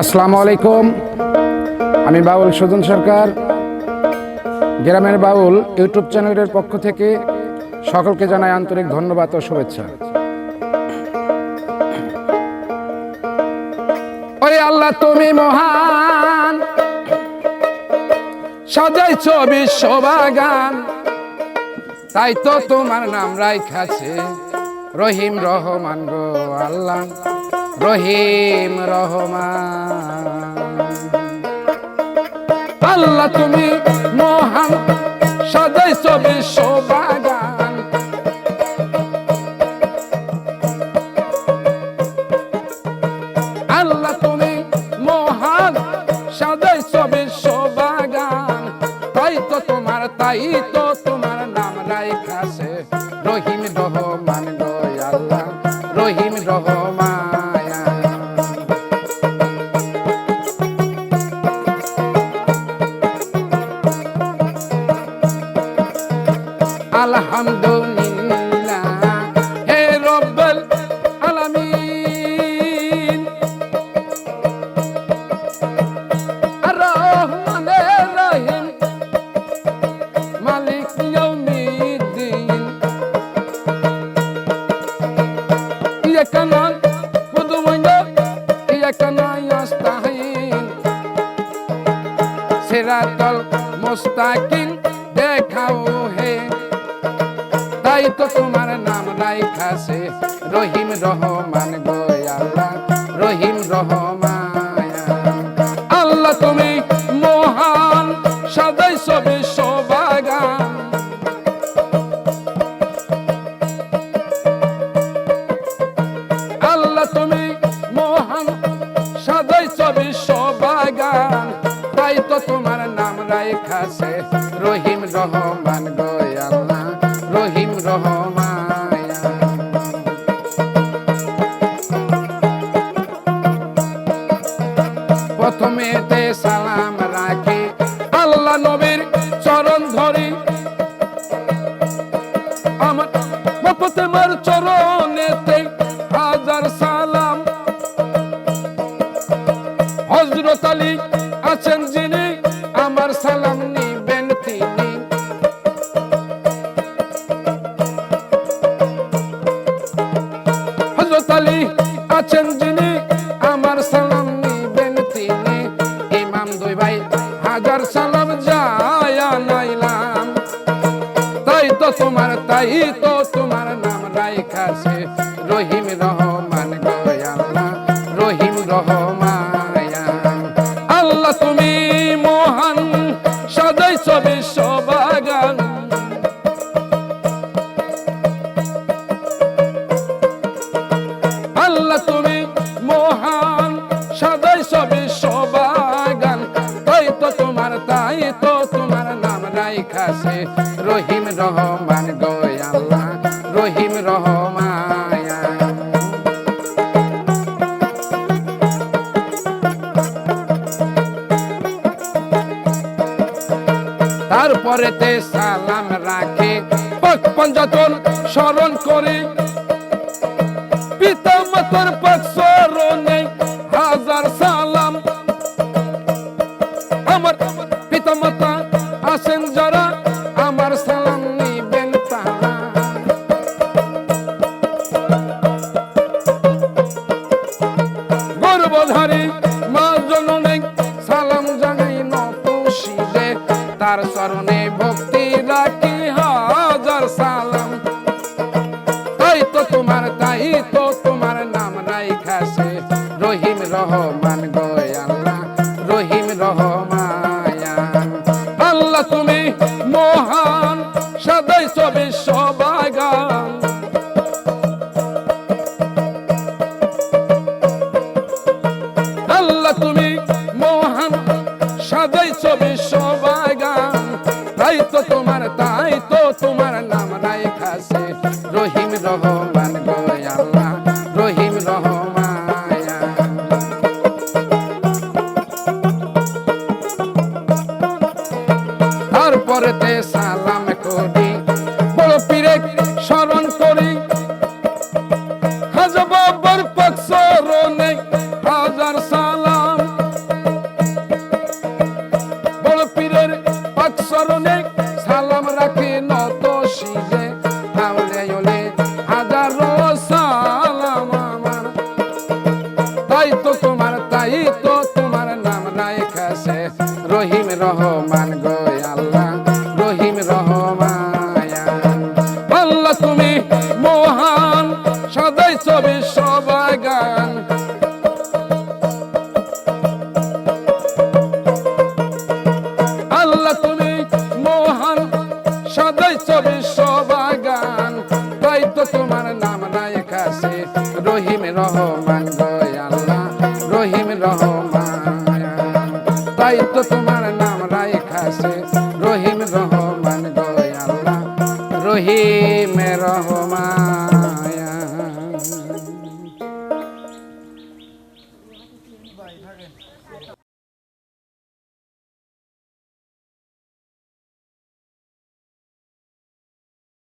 আসসালামু আলাইকুম। আমি বাউল সুজন সরকার। গ্রামের বাউল ইউটিউব চ্যানেলের পক্ষ থেকে সকলকে জানাই আন্তরিক ধন্যবাদ ও শুভেচ্ছা। ওরে আল্লাহ, তুমি মহান। সাজাইছ বিশ্ববাগান। তাই তো তোমার নাম রাইখাছে রহিম রহমান গো আল্লাহ। রহিম রহমান। আল্লাহ তুমি মহান সদস্য বিশ্ববাগান। আল্লাহ আলহামদুলিল্লাহ। হে রব্বুল আলামিন। আর রহমানের রহিম। মালিক ইয়াউমিদ্দিন। ইয়াকা না'বুদু ওয়া ইয়াকা নাস্তাঈন সিরাতাল মুস্তাকিম। তাই তো তোমার নাম রাইখাছে রহিম রহমান গো আল্লাহ, রহিম রহমান আল্লাহ তুমি মহান সাজাইছ বিশ্ববাগান আল্লাহ তুমি মহান সাজাইছ বিশ্ববাগান তাই তো তোমার নাম রহিম রহমান গো প্রথমে তে সালাম রাখি আল্লাহ নবীর চরণ ধরি। আমার বাপতেমার চরণেতে হাজার সালাম। হজরত আলী আছেন যিনি, আমার সালাম নিবেন তিনি। হজরত আলী আছেন তাই তো তোমার নাম রাইখাছে রহিম রহমান গয়ালা রহিম রহমান। আল্লাহ তুমি মহান সদাই বিশ্ববাগান তারপরে তে সালাম রাখে। পঞ্জাতন স্মরণ করে। পিতা মাতার পাক স্মরণে হাজার সালাম। আমার পিতা মাতা আসেন যারা আমার রাইখাছে রহিম রহমান গো আল্লাহ, রহিম রহমান আল্লাহ তুমি মহান সদাইছ বিশ্ববাগান আল্লাহ তুমি মহান সাজাইছ বিশ্ববাগান তাই তো তোমার, তাই হুজুরেতে সালাম করি, বড় পীরে স্মরণ করি। হাজবর পক্ষরণে হাজার সালাম। বড় পীরের পক্ষরণে সালাম রাখি নত শিরে তাহলে ওলে হাজার সালাম আমার। তাই তো তোমার, তাই তো তোমার নাম নাই খাসে রহিম রহমান আল্লাহ তুমি মহান, সদাই ছবি সবাই তাই তো তোমার নাম নাই কাছে রহিম রহমান গয় আল্লাহ, রহিম রহমান। তাই তো তোমার নাম রাই খাসে রহিম রহমান গয় আল্লাহ, রহিম রহমান।